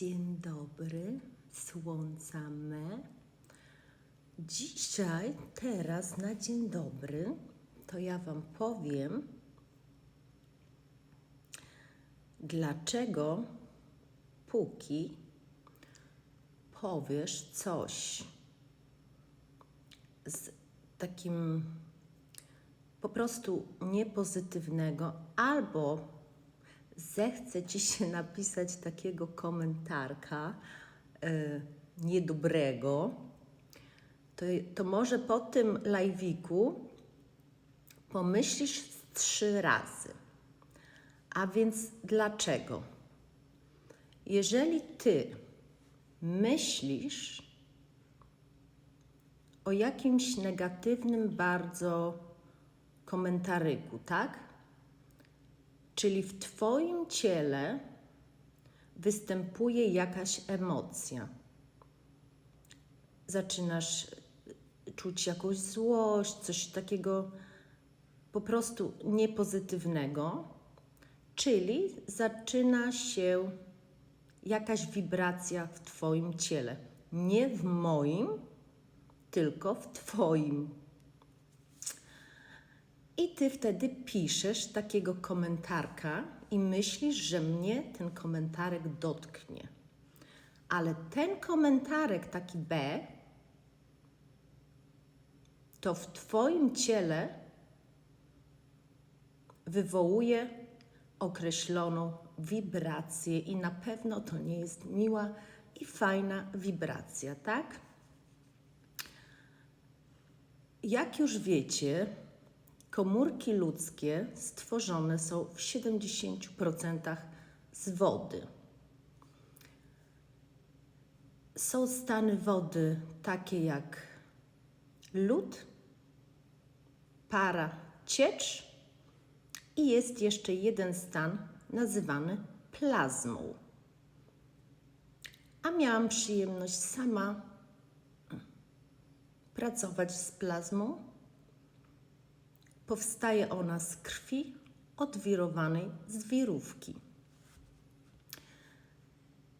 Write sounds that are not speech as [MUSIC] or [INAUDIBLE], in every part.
Dzień dobry, słońca me. Dzisiaj, teraz na dzień dobry, to ja Wam powiem, dlaczego póki powiesz coś z takim po prostu niepozytywnego albo zechce ci się [LAUGHS] napisać takiego komentarka e, niedobrego, to, to może po tym live'iku pomyślisz trzy razy. A więc dlaczego? Jeżeli ty myślisz o jakimś negatywnym bardzo komentaryku, tak? Czyli w Twoim ciele występuje jakaś emocja. Zaczynasz czuć jakąś złość, coś takiego po prostu niepozytywnego, czyli zaczyna się jakaś wibracja w Twoim ciele. Nie w moim, tylko w Twoim. I ty wtedy piszesz takiego komentarka i myślisz, że mnie ten komentarek dotknie. Ale ten komentarek, taki B, to w Twoim ciele wywołuje określoną wibrację, i na pewno to nie jest miła i fajna wibracja, tak? Jak już wiecie, komórki ludzkie stworzone są w 70% z wody. Są stany wody takie jak lód, para, ciecz i jest jeszcze jeden stan nazywany plazmą. A miałam przyjemność sama pracować z plazmą. Powstaje ona z krwi odwirowanej z wirówki.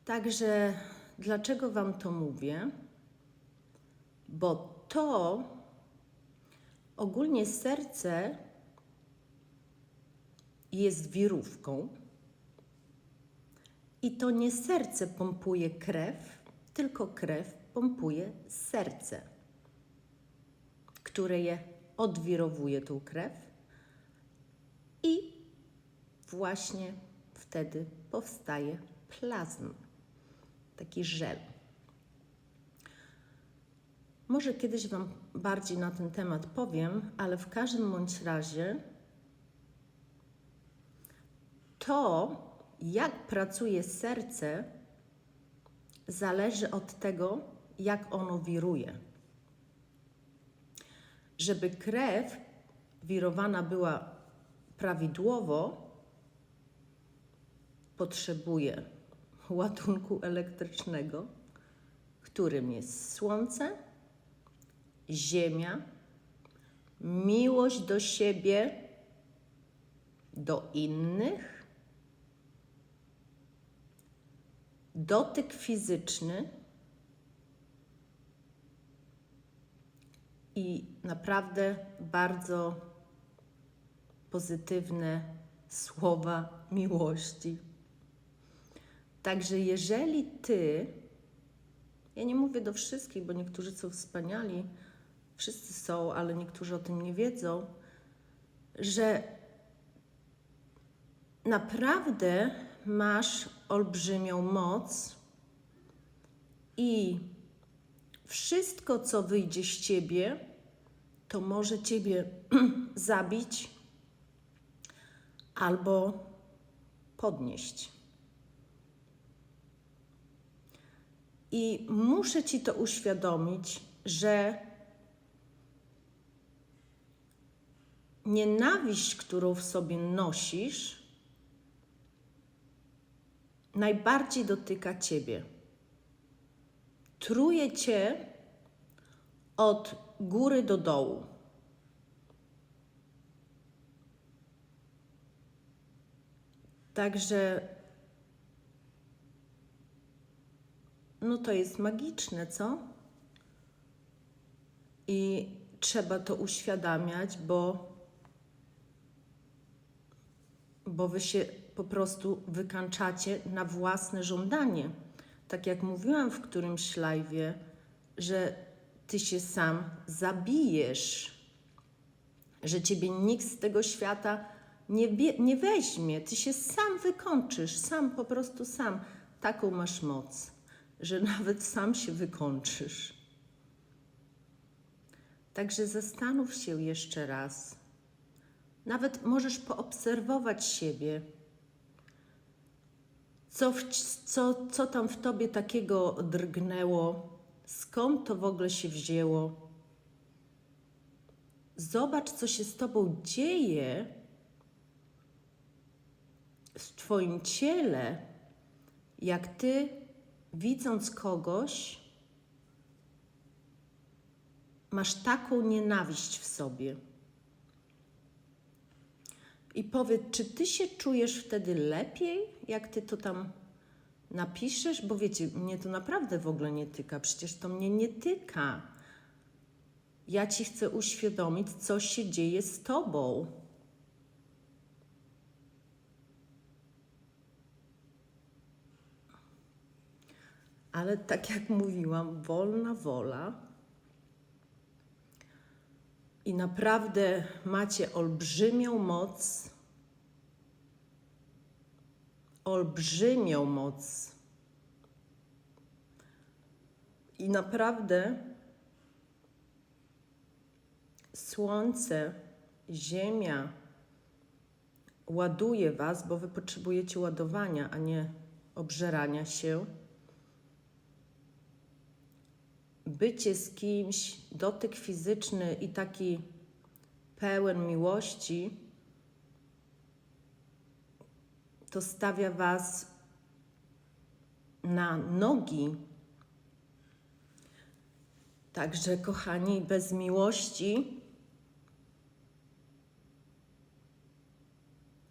Także dlaczego Wam to mówię? Bo to ogólnie serce jest wirówką i to nie serce pompuje krew, tylko krew pompuje serce, które je odwirowuje tą krew i właśnie wtedy powstaje plazma, taki żel. Może kiedyś Wam bardziej na ten temat powiem, ale w każdym bądź razie to, jak pracuje serce, zależy od tego, jak ono wiruje. Żeby krew wirowana była prawidłowo, potrzebuje ładunku elektrycznego, którym jest słońce, ziemia, miłość do siebie, do innych, dotyk fizyczny i naprawdę bardzo pozytywne słowa miłości. Także jeżeli ty, ja nie mówię do wszystkich, bo niektórzy są wspaniali, wszyscy są, ale niektórzy o tym nie wiedzą, że naprawdę masz olbrzymią moc i wszystko, co wyjdzie z ciebie, to może ciebie [CLEARS THROAT] zabić albo podnieść. I muszę ci to uświadomić, że nienawiść, którą w sobie nosisz, najbardziej dotyka ciebie. Truje cię od góry do dołu. Także no to jest magiczne, co? I trzeba to uświadamiać, bo, bo wy się po prostu wykańczacie na własne żądanie. Tak jak mówiłam w którymś live'ie, że ty się sam zabijesz, że ciebie nikt z tego świata nie, nie weźmie. Ty się sam wykończysz, sam, po prostu sam. Taką masz moc, że [LAUGHS] nawet sam się wykończysz. Także zastanów się jeszcze raz. Nawet możesz poobserwować siebie. Co, w, co, co tam w tobie takiego drgnęło? Skąd to w ogóle się wzięło? Zobacz, co się z tobą dzieje w twoim ciele, jak ty, widząc kogoś, masz taką nienawiść w sobie. I powiedz, czy ty się czujesz wtedy lepiej, jak ty to tam napiszesz? Bo wiecie, mnie to naprawdę w ogóle nie tyka. Przecież to mnie nie tyka. Ja ci chcę uświadomić, co się dzieje z tobą. Ale tak jak mówiłam, wolna wola. I naprawdę macie olbrzymią moc, olbrzymią moc. I naprawdę Słońce, Ziemia ładuje Was, bo Wy potrzebujecie ładowania, a nie obżerania się. Bycie z kimś, dotyk fizyczny i taki pełen miłości, to stawia Was na nogi. Także, kochani, bez miłości,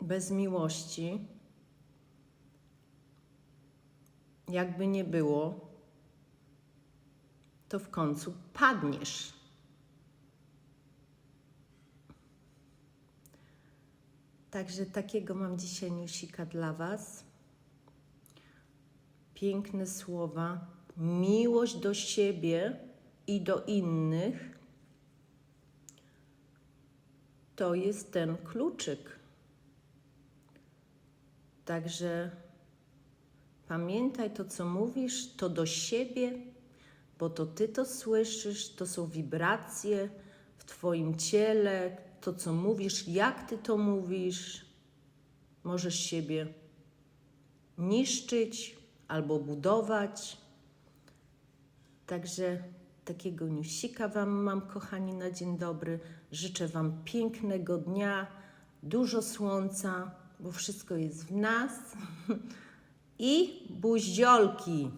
bez miłości, jakby nie było, to w końcu padniesz. Także takiego mam dzisiaj newsika dla Was. Piękne słowa, miłość do siebie i do innych. To jest ten kluczyk. Także pamiętaj to, co mówisz, to do siebie, bo to ty to słyszysz, to są wibracje w twoim ciele, to, co mówisz, jak ty to mówisz. Możesz siebie niszczyć albo budować. Także takiego newsika Wam mam, kochani, na dzień dobry. Życzę Wam pięknego dnia, dużo słońca, bo wszystko jest w nas. [LAUGHS] I buziolki.